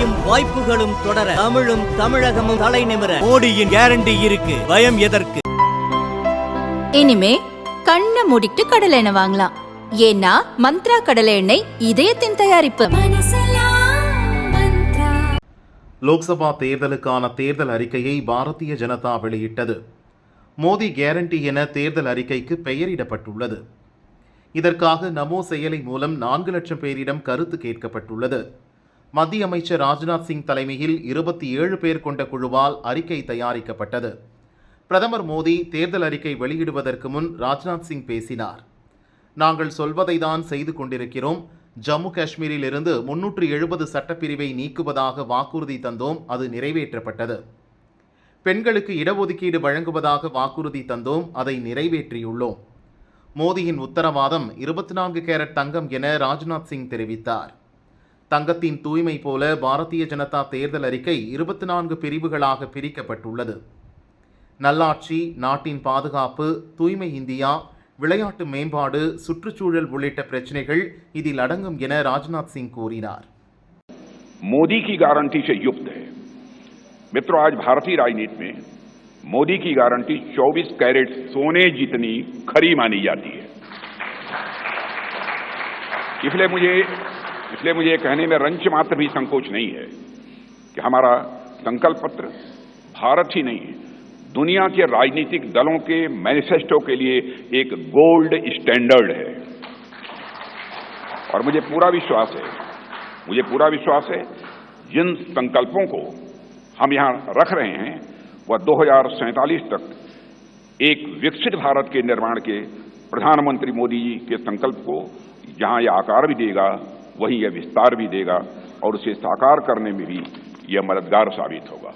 வளர்ச்சியும் வாய்ப்புகளும் தொடர தமிழும் தமிழகமும் தலை நிமிர. மோடியின் கேரண்டி இருக்கு. பயம் எதற்கு? இனிமே கண்ணை மூடிட்டு கடலை எண்ணெய் வாங்கலாம். ஏன்னா மந்த்ரா கடலை எண்ணெய் இதயத்தின் தயாரிப்பு. லோக்சபா தேர்தலுக்கான தேர்தல் அறிக்கையை பாரதிய ஜனதா வெளியிட்டது. மோடி கேரண்டி என தேர்தல் அறிக்கைக்கு பெயரிடப்பட்டுள்ளது. இதற்காக நமோ செயலி மூலம் நான்கு லட்சம் பேரிடம் கருத்து கேட்கப்பட்டுள்ளது. மத்திய அமைச்சர் ராஜ்நாத் சிங் தலைமையில் இருபத்தி ஏழு பேர் கொண்ட குழுவால் அறிக்கை தயாரிக்கப்பட்டது. பிரதமர் மோடி தேர்தல் அறிக்கை வெளியிடுவதற்கு முன் ராஜ்நாத் சிங் பேசினார். நாங்கள் சொல்வதை தான் செய்து கொண்டிருக்கிறோம். ஜம்மு காஷ்மீரில் இருந்து முன்னூற்று எழுபது சட்டப்பிரிவை நீக்குவதாக வாக்குறுதி தந்தோம். அது நிறைவேற்றப்பட்டது. பெண்களுக்கு இடஒதுக்கீடு வழங்குவதாக வாக்குறுதி தந்தோம். அதை நிறைவேற்றியுள்ளோம். மோடியின் உத்தரவாதம் இருபத்தி நான்கு கேரட் தங்கம் என ராஜ்நாத் சிங் தெரிவித்தார். தங்கத்தின் தூய்மை போல பாரதிய ஜனதா தேர்தல் அறிக்கை இருபத்தி நான்கு பிரிவுகளாக பிரிக்கப்பட்டுள்ளது நல்லாட்சி நாட்டின் பாதுகாப்பு தூய்மை இந்தியா விளையாட்டு மேம்பாடு சுற்றுச்சூழல் உள்ளிட்ட பிரச்சினைகள் இதில் அடங்கும் என ராஜ்நாத் சிங் கூறினார் मोदी की गारंटी से युक्त है मित्रों आज भारतीय राजनीति में मोदी की गारंटी 24 कैरेट सोने जितनी खरी मानी जाती है इसलिए मुझे इसलिए मुझे कहने में रंच मात्र भी संकोच नहीं है कि हमारा संकल्प पत्र भारत ही नहीं दुनिया के राजनीतिक दलों के मैनिफेस्टो के लिए एक गोल्ड स्टैंडर्ड है। और मुझे पूरा विश्वास है, मुझे पूरा विश्वास है, जिन संकल्पों को हम यहाँ रख रहे हैं, वह दो तक एक विकसित भारत के निर्माण के प्रधानमंत्री मोदी जी के संकल्प को जहाँ यह आकार भी देगा वहीं यह विस्तार भी देगा और उसे साकार करने में भी यह मददगार साबित होगा।